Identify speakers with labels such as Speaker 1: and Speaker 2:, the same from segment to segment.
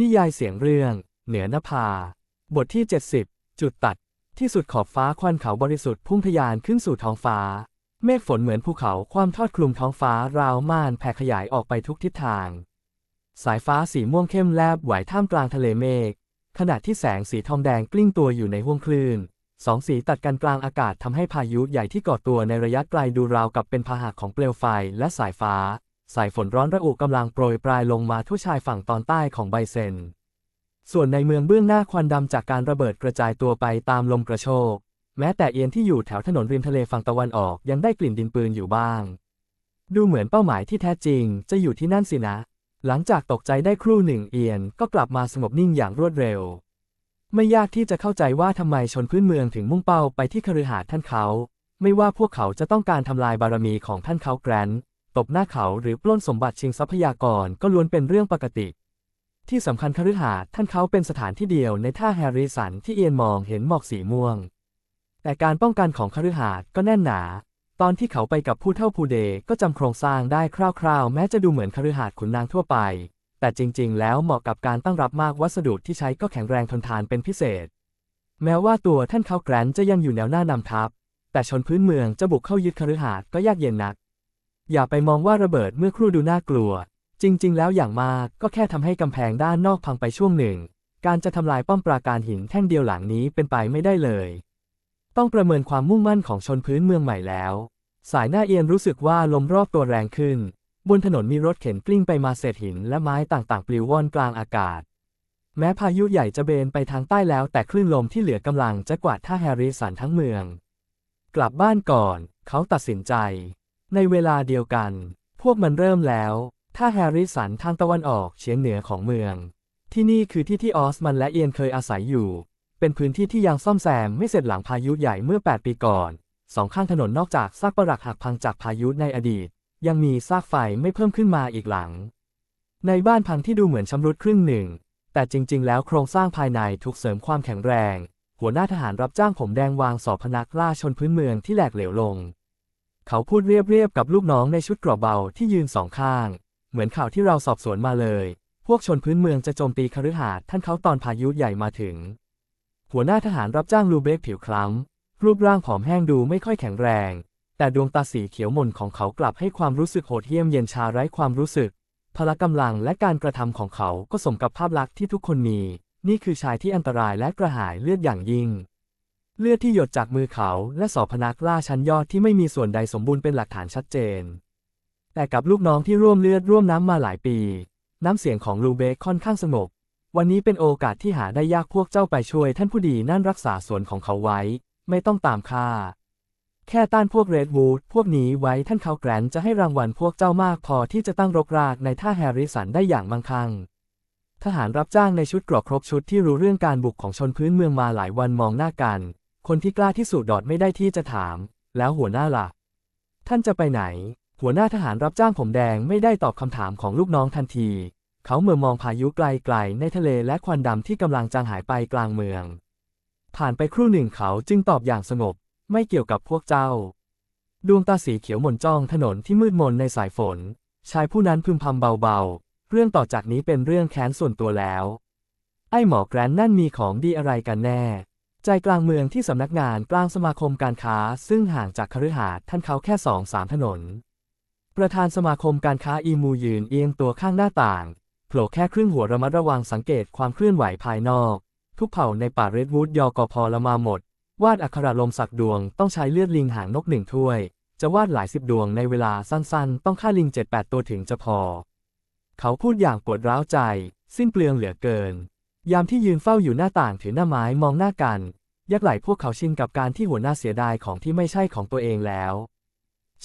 Speaker 1: นิยายเสียงเรื่อง เหนือนภา บทที่ 70 จุดตัด ที่สุดขอบฟ้าควันเขาบริสุทธิ์พุ่งทยานขึ้นสู่ท้องฟ้า เมฆฝนเหมือนภูเขาความทอดคลุมท้องฟ้าราวม่านแผ่ขยายออกไปทุกทิศทาง สายฟ้าสีม่วงเข้มแลบไหวท่ามกลางทะเลเมฆขณะที่แสงสีทองแดงกลิ้งตัวอยู่ในห้วงคลื่นสองสีตัดกันกลางอากาศทำให้พายุใหญ่ที่ก่อตัวในระยะไกลดูราวกับเป็นพาหะของเปลวไฟและสายฟ้า สายฝนร้อนระอุกำลังโปรยปลายลงมาทั่วชายฝั่งตอนใต้ของไบเซน ส่วนในเมืองเบื้องหน้าควันดำจากการระเบิดกระจายตัวไปตามลมกระโชก แม้แต่เอียนที่อยู่แถวถนนริมทะเลฝั่งตะวันออกยังได้กลิ่นดินปืนอยู่บ้าง ดูเหมือนเป้าหมายที่แท้จริงจะอยู่ที่นั่นสินะ หลังจากตกใจได้ครู่หนึ่งเอียนก็กลับมาสงบนิ่งอย่างรวดเร็ว ไม่ยากที่จะเข้าใจว่าทำไมชนพื้นเมืองถึงมุ่งเป้าไปที่คฤหาสน์ท่านเขา ไม่ว่าพวกเขาจะต้องการทำลายบารมีของท่านเขาแกรน ตบหน้าเขาหรือปล้นสมบัติชิงทรัพยากรก็ล้วนเป็นเรื่องปกติ ที่สำคัญคฤหาสน์ท่านเขาเป็นสถานที่เดียวในท่าแฮร์ริสันที่เอียนมองเห็นหมอกสีม่วง แต่การป้องกันของคฤหาสน์ก็แน่นหนา ตอนที่เขาไปกับผู้เท่าผู้เดก็จำโครงสร้างได้คร่าวๆ แม้จะดูเหมือนคฤหาสน์ขุนนางทั่วไป แต่จริงๆ แล้วเหมาะกับการตั้งรับมากวัสดุที่ใช้ก็แข็งแรงทนทานเป็นพิเศษ แม้ว่าตัวท่านเขาแกรนจะยังอยู่แนวหน้านำทัพแต่ชนพื้นเมืองจะบุกเข้ายึดคฤหาสน์ก็ยากเย็นนัก อย่าไปมองว่าระเบิดเมื่อครู่ดูน่ากลัว จริง ๆ แล้วอย่างมากก็แค่ทำให้กำแพงด้านนอกพังไปช่วงหนึ่ง การจะทำลายป้อมปราการหินแท่งเดียวหลังนี้เป็นไปไม่ได้เลย ต้องประเมินความมุ่งมั่นของชนพื้นเมืองใหม่แล้ว สายหน้าเอียนรู้สึกว่าลมรอบตัวแรงขึ้น บนถนนมีรถเข็นกลิ้งไปมาเศษหินและไม้ต่างๆ ปลิวว่อนกลางอากาศ แม้พายุใหญ่จะเบนไปทางใต้แล้ว แต่คลื่นลมที่เหลือกำลังจะกวาดท่าแฮร์ริสันทั้งเมือง กลับบ้านก่อน เขาตัดสินใจ ในเวลาเดียวกัน พวกมันเริ่มแล้วท่าแฮร์ริสันทางตะวันออกเฉียงเหนือของเมือง ที่นี่คือที่ที่ออสมันและเอียนเคยอาศัยอยู่ เป็นพื้นที่ที่ยังซ่อมแซมไม่เสร็จหลังพายุใหญ่เมื่อ 8 ปีก่อน สองข้างถนนนอกจากซากปรักหักพังจากพายุในอดีต ยังมีซากไฟไม่เพิ่มขึ้นมาอีกหลัง ในบ้านพังที่ดูเหมือนชำรุดครึ่งหนึ่ง แต่จริง ๆ แล้วโครงสร้างภายในถูกเสริมความแข็งแรง หัวหน้าทหารรับจ้างผมแดงวางสอบพนักล่าชนพื้นเมืองที่แหลกเหลวลง เขาพูดเรียบๆกับลูกน้องในชุดกราะเบาที่ยืนสองข้าง เหมือนข่าวที่เราสอบสวนมาเลย พวกชนพื้นเมืองจะโจมตีคฤหาสน์ท่านเขาตอนพายุใหญ่มาถึง หัวหน้าทหารรับจ้างลูเบกผิวคล้ำรูปร่างผอมแห้งดูไม่ค่อยแข็งแรง แต่ดวงตาสีเขียวหม่นของเขากลับให้ความรู้สึกโหดเหี้ยมเย็นชาไร้ความรู้สึก พละกำลังและการกระทำของเขาก็สมกับภาพลักษณ์ที่ทุกคนมี นี่คือชายที่อันตรายและกระหายเลือดอย่างยิ่ง เลือดที่หยดจากมือเขาและสอบพนักล่าชั้นยอดที่ไม่มีส่วนใดสมบูรณ์เป็นหลักฐานชัดเจน แต่กับลูกน้องที่ร่วมเลือดร่วมน้ำมาหลายปี น้ำเสียงของลูเบกค่อนข้างสงบ วันนี้เป็นโอกาสที่หาได้ยากพวกเจ้าไปช่วยท่านผู้ดีนั่นรักษาส่วนของเขาไว้ ไม่ต้องตามค่าแค่ต้านพวกเรดวูดพวกนี้ไว้ท่านเขาแกรนจะให้รางวัลพวกเจ้ามากพอที่จะตั้งรกรากในท่าแฮร์ริสันได้อย่างมั่งคั่งทหารรับจ้างในชุดกรอกครบชุดที่รู้เรื่องการบุกของชนพื้นเมืองมาหลายวันมองหน้ากัน คนที่กล้าที่สุดดอดไม่ได้ที่จะถาม แล้วหัวหน้าล่ะ ท่านจะไปไหน หัวหน้าทหารรับจ้างผมแดงไม่ได้ตอบคำถามของลูกน้องทันที เขาเมื่อมองพายุไกลๆในทะเลและควันดำที่กำลังจางหายไปกลางเมือง ผ่านไปครู่หนึ่งเขาจึงตอบอย่างสงบ ไม่เกี่ยวกับพวกเจ้า ดวงตาสีเขียวหม่นจ้องถนนที่มืดมนในสายฝน ชายผู้นั้นพึมพำเบาๆ เรื่องต่อจากนี้เป็นเรื่องแค้นส่วนตัวแล้ว ไอ้หมอแกรนนั่นมีของดีอะไรกันแน่ ใจกลางเมืองที่สำนักงานกลางสมาคมการค้า ซึ่งห่างจากคฤหาสน์ท่านเขาแค่สองสามถนน ประธานสมาคมการค้าอีมูยืนเอียงตัวข้างหน้าต่างโผล่แค่ครึ่งหัวระมัดระวังสังเกตความเคลื่อนไหวภายนอก ทุกเผ่าในป่าเรดวูดยอกอพอละมาหมด วาดอักขระลมสักดวงต้องใช้เลือดลิงหางนกหนึ่งถ้วย จะวาดหลายสิบดวงในเวลาสั้นๆ ต้องฆ่าลิงเจ็ดแปดตัวถึงจะพอ เขาพูดอย่างปวดร้าวใจ สิ้นเปลืองเหลือเกิน ยามที่ยืนเฝ้าอยู่หน้าต่างถือหน้าไม้มองหน้ากัน ยักไหลพวกเขาชินกับการที่หัวหน้าเสียดายของที่ไม่ใช่ของตัวเองแล้ว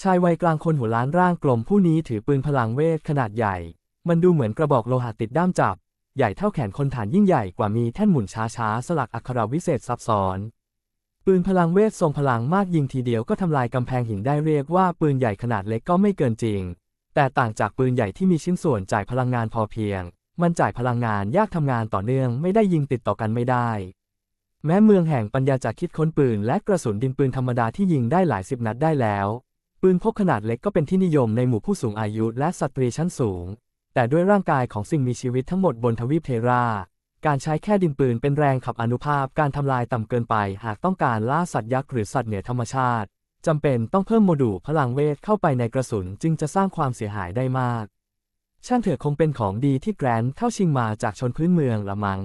Speaker 1: ชายวัยกลางคนหัวล้านร่างกลมผู้นี้ถือปืนพลังเวทขนาดใหญ่ มันดูเหมือนกระบอกโลหะติดด้ามจับ ใหญ่เท่าแขนคนฐานยิ่งใหญ่กว่ามีแท่นหมุนช้าๆ สลักอักขระวิเศษซับซ้อน ปืนพลังเวททรงพลังมากยิงทีเดียวก็ทำลายกำแพงหินได้เรียกว่าปืนใหญ่ขนาดเล็กก็ไม่เกินจริง แต่ต่างจากปืนใหญ่ที่มีชิ้นส่วนจ่ายพลังงานพอเพียง มันจ่ายพลังงานยากทำงานต่อเนื่องไม่ได้ยิงติดต่อกันไม่ได้ แม้เมืองแห่งปัญญาจะคิดค้นปืนและกระสุนดินปืนธรรมดาที่ยิงได้หลายสิบนัดได้แล้ว ปืนพกขนาดเล็กก็เป็นที่นิยมในหมู่ผู้สูงอายุและสตรีชั้นสูง แต่ด้วยร่างกายของสิ่งมีชีวิตทั้งหมดบนทวีปเทรา การใช้แค่ดินปืนเป็นแรงขับอนุภาพการทำลายต่ำเกินไป หากต้องการล่าสัตว์ยักษ์หรือสัตว์เหนือธรรมชาติจำเป็นต้องเพิ่มโมดูลพลังเวทเข้าไปในกระสุนจึงจะสร้างความเสียหายได้มาก ช่างเถอะคงเป็นของดีที่แกรนท์เข้าชิงมาจากชนพื้นเมืองละมัง้ง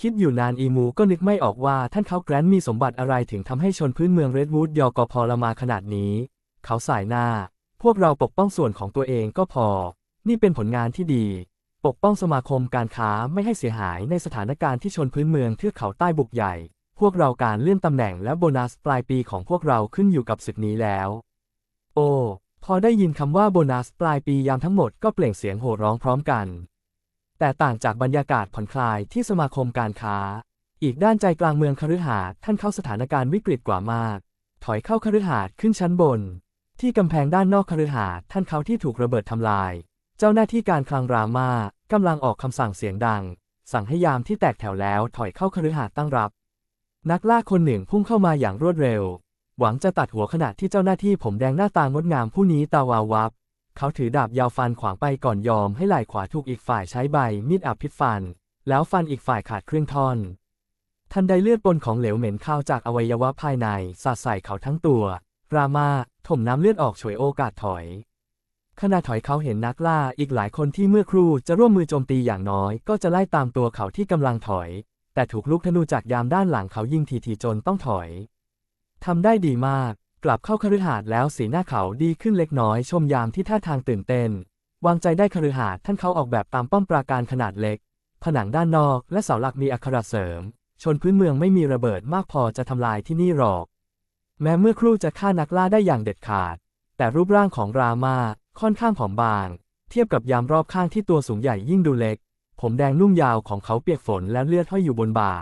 Speaker 1: คิดอยู่นานอีมูก็นึกไม่ออกว่าท่านเขาแกรนท์มีสมบัติอะไรถึงทำให้ชนพื้นเมืองเรดวูดยอกอพอละมาขนาดนี้ เขาสายหน้า พวกเราปกป้องส่วนของตัวเองก็พอ นี่เป็นผลงานที่ดี ปกป้องสมาคมการค้าไม่ให้เสียหายในสถานการณ์ที่ชนพื้นเมืองเทือกเขาใต้บุกใหญ่ พวกเราการเลื่อนตำแหน่งและโบนัสปลายปีของพวกเราขึ้นอยู่กับศึกนี้แล้ว โอ้ พอได้ยินคำว่าโบนัสปลายปียามทั้งหมดก็เปล่งเสียงโห่ร้องพร้อมกัน แต่ต่างจากบรรยากาศผ่อนคลายที่สมาคมการค้า อีกด้านใจกลางเมืองคฤหาสน์ท่านเข้าสถานการณ์วิกฤตกว่ามาก ถอยเข้าคฤหาสน์ขึ้นชั้นบน ที่กำแพงด้านนอกคฤหาสน์ท่านเขาที่ถูกระเบิดทำลาย เจ้าหน้าที่การคลังรามากำลังออกคำสั่งเสียงดัง สั่งให้ยามที่แตกแถวแล้วถอยเข้าคฤหาสน์ตั้งรับ นักล่าคนหนึ่งพุ่งเข้ามาอย่างรวดเร็ว หวังจะตัดหัวขณะที่เจ้าหน้าที่ผมแดงหน้าตางดงามผู้นี้ตาวาววับ เขาถือดาบยาวฟันขวางไปก่อนยอมให้ไหล่ขวาถูกอีกฝ่ายใช้ใบมีดอับพิษฟัน แล้วฟันอีกฝ่ายขาดครึ่งท่อน ทันใดเลือดปนของเหลวเหม็นข้าวจากอวัยวะภายในสาดใส่เขาทั้งตัว รามาถมน้ำเลือดออกฉวยโอกาสถอย ขณะถอยเขาเห็นนักล่าอีกหลายคนที่เมื่อครู่จะร่วมมือโจมตีอย่างน้อย ก็จะไล่ตามตัวเขาที่กำลังถอย แต่ถูกลูกธนูจากยามด้านหลังเขายิงทีๆจนต้องถอย ทำได้ดีมาก กลับเข้าคฤหาสน์แล้วสีหน้าเขาดีขึ้นเล็กน้อยชมยามที่ท่าทางตื่นเต้น วางใจได้คฤหาสน์ท่านเขาออกแบบตามป้อมปราการขนาดเล็ก ผนังด้านนอกและเสาหลักมีอักขระเสริม ชนพื้นเมืองไม่มีระเบิดมากพอจะทำลายที่นี่หรอก แม้เมื่อครู่จะฆ่านักล่าได้อย่างเด็ดขาด แต่รูปร่างของรามาค่อนข้างผอมบาง เทียบกับยามรอบข้างที่ตัวสูงใหญ่ยิ่งดูเล็ก ผมแดงนุ่มยาวของเขาเปียกฝนและเลือดห้อยอยู่บนบ่า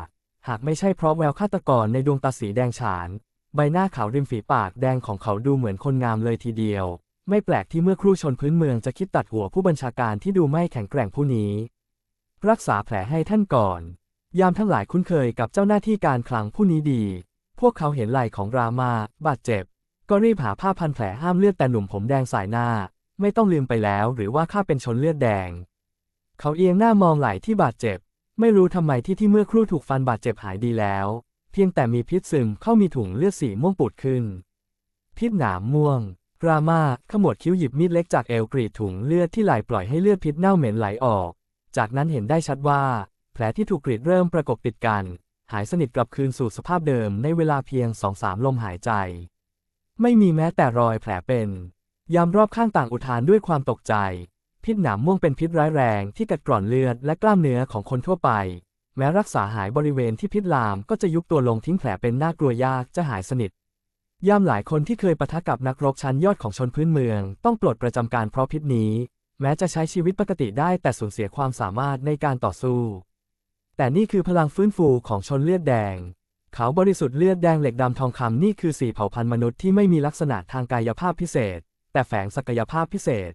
Speaker 1: หากไม่ใช่เพราะแววฆาตกรในดวงตาสีแดงฉาน ใบหน้าขาวริมฝีปากแดงของเขาดูเหมือนคนงามเลยทีเดียว ไม่แปลกที่เมื่อครู่ชนพื้นเมืองจะคิดตัดหัวผู้บัญชาการที่ดูไม่แข็งแกร่งผู้นี้ รักษาแผลให้ท่านก่อน ยามทั้งหลายคุ้นเคยกับเจ้าหน้าที่การคลังผู้นี้ดี พวกเขาเห็นไหล่ของรามา บาดเจ็บ ก็รีบหาผ้าพันแผลห้ามเลือดแต่หนุ่มผมแดงสายหน้า ไม่ต้องลืมไปแล้ว หรือว่าข้าเป็นชนเลือดแดง เขาเอียงหน้ามองไหล่ที่บาดเจ็บ ไม่รู้ทำไมที่ที่เมื่อครู่ถูกฟันบาดเจ็บหายดีแล้ว เพียงแต่มีพิษซึมเข้ามีถุงเลือดสีม่วงปูดขึ้น พิษหนามม่วง รามาขมวดคิ้วหยิบมีดเล็กจากเอวกรีดถุงเลือดที่ไหลปล่อยให้เลือดพิษเน่าเหม็นไหลออก จากนั้นเห็นได้ชัดว่า แผลที่ถูกกรีดเริ่มประกบติดกัน หายสนิทกลับคืนสู่สภาพเดิมในเวลาเพียงสองสามลมหายใจ ไม่มีแม้แต่รอยแผลเป็นยามรอบข้างต่างอุทานด้วยความตกใจ พิษหนามม่วงเป็นพิษร้ายแรงที่กัดกร่อนเลือดและกล้ามเนื้อของคนทั่วไป แม้รักษาหายบริเวณที่พิษลามก็จะยุบตัวลงทิ้งแผลเป็นน่ากลัวยากจะหายสนิทยามหลายคนที่เคยปะทะกับนักรบชั้นยอดของชนพื้นเมือง ต้องปลดประจำการเพราะพิษนี้ แม้จะใช้ชีวิตปกติได้แต่สูญเสียความสามารถในการต่อสู้ แต่นี่คือพลังฟื้นฟูของชนเลือดแดง เขาบริสุทธิ์เลือดแดงเหล็กดำทองคำนี่คือสี่เผ่าพันธุ์มนุษย์ที่ไม่มีลักษณะทางกายภาพพิเศษ แต่แฝงศักยภาพพิเศษ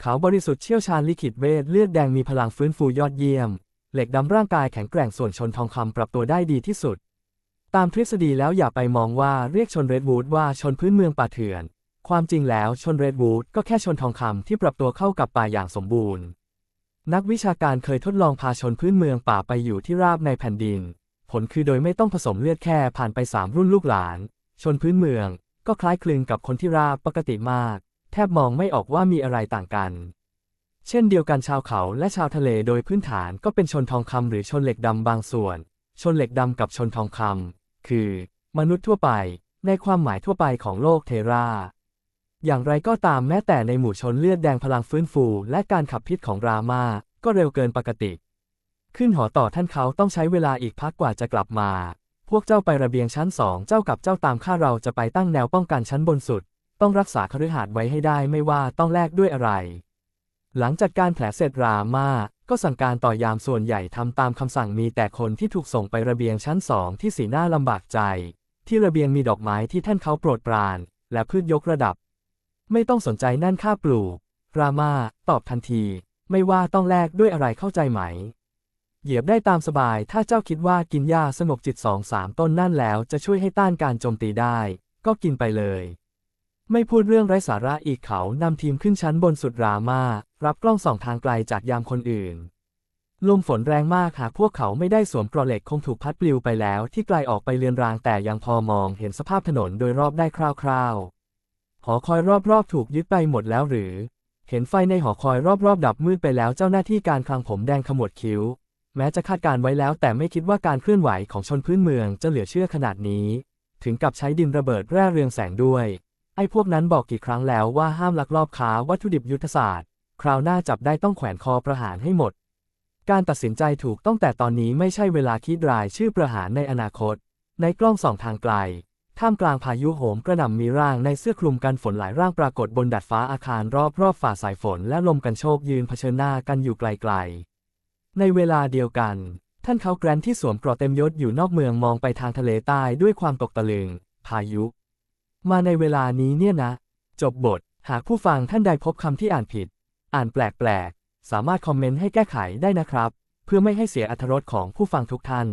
Speaker 1: เขาบริสุทธิ์เชี่ยวชาญลิขิตเวทเลือดแดงมีพลังฟื้นฟูยอดเยี่ยม เหล็กดำร่างกายแข็งแกร่งส่วนชนทองคำปรับตัวได้ดีที่สุด ตามทฤษฎีแล้วอย่าไปมองว่าเรียกชนเรดวูดว่าชนพื้นเมืองป่าเถื่อน ความจริงแล้วชนเรดวูดก็แค่ชนทองคำที่ปรับตัวเข้ากับป่าอย่างสมบูรณ์ นักวิชาการเคยทดลองพาชนพื้นเมืองป่าไปอยู่ที่ราบในแผ่นดิน ผลคือโดยไม่ต้องผสมเลือดแค่ผ่านไปสามรุ่นลูกหลาน ชนพื้นเมืองก็คล้ายคลึงกับคนที่ราบปกติมาก แทบมองไม่ออกว่ามีอะไรต่างกัน เช่นเดียวกันชาวเขาและชาวทะเลโดยพื้นฐานก็เป็นชนทองคำหรือชนเหล็กดำบางส่วน ชนเหล็กดำกับชนทองคำคือ มนุษย์ทั่วไป ในความหมายทั่วไปของโลกเทราอย่างไรก็ตามแม้แต่ในหมู่ชนเลือดแดงพลังฟื้นฟู และการขับพิษของรามาก็เร็วเกินปกติ ขึ้นหอต่อท่านเขาต้องใช้เวลาอีกพักกว่าจะกลับมา พวกเจ้าไประเบียงชั้นสองเจ้ากับเจ้าตามข้าเราจะไปตั้งแนวป้องกันชั้นบนสุด ต้องรักษาคฤหาสน์ไว้ให้ได้ไม่ว่าต้องแลกด้วยอะไร หลังจัดการแผลเสร็จรามาก็สั่งการต่อยามส่วนใหญ่ทำตามคำสั่งมีแต่คนที่ถูกส่งไประเบียงชั้นสองที่สีหน้าลำบากใจ ที่ระเบียงมีดอกไม้ที่ท่านเขาโปรดปราน และพืชยกระดับ ไม่ต้องสนใจนั่นค่าปลูก รามาตอบทันที ไม่ว่าต้องแลกด้วยอะไรเข้าใจไหม เหยียบได้ตามสบายถ้าเจ้าคิดว่ากินหญ้าสงบจิตสองสามต้นนั่นแล้วจะช่วยให้ต้านการโจมตีได้ ก็กินไปเลย ไม่พูดเรื่องไร้สาระอีกเขานำทีมขึ้นชั้นบนสุดรามา รับกล้องส่องทางไกลจากยามคนอื่น ลมฝนแรงมากหากพวกเขาไม่ได้สวมกรอเหล็กคงถูกพัดปลิวไปแล้ว ที่ไกลออกไปเลือนรางแต่ยังพอมองเห็นสภาพถนนโดยรอบได้คร่าวๆ หอคอยรอบๆ ถูกยึดไปหมดแล้วหรือ เห็นไฟในหอคอยรอบๆ ดับมืดไปแล้วเจ้าหน้าที่การคลังผมแดงขมวดคิ้ว แม้จะคาดการไว้แล้วแต่ไม่คิดว่าการเคลื่อนไหวของชนพื้นเมืองจะเหลือเชื่อขนาดนี้ ถึงกับใช้ดินระเบิดแร่เรืองแสงด้วยไอ้พวกนั้นบอกกี่ครั้งแล้วว่าห้ามลักลอบค้าวัตถุดิบยุทธศาสตร์ คราวหน้าจับได้ต้องแขวนคอประหารให้หมด การตัดสินใจถูกต้องแต่ตอนนี้ไม่ใช่เวลาคิดรายชื่อประหารในอนาคต ในกล้องส่องทางไกล ท่ามกลางพายุโหมกระหน่ำมีร่างในเสื้อคลุมกันฝนหลายร่างปรากฏบนดาดฟ้าอาคารรอบรอบฝ่าสายฝนและลมกันโชกยืนเผชิญหน้ากันอยู่ไกลๆ ในเวลาเดียวกัน ท่านเขาแกรนที่สวมเกราะเต็มยศอยู่นอกเมืองมองไปทางทะเลใต้ด้วยความตกตะลึง พายุ มาในเวลานี้เนี่ยนะ จบบท หากผู้ฟังท่านใดพบคำที่อ่านผิด อ่านแปลกๆ สามารถคอมเมนต์ให้แก้ไขได้นะครับ เพื่อไม่ให้เสียอรรถรสของผู้ฟังทุกท่าน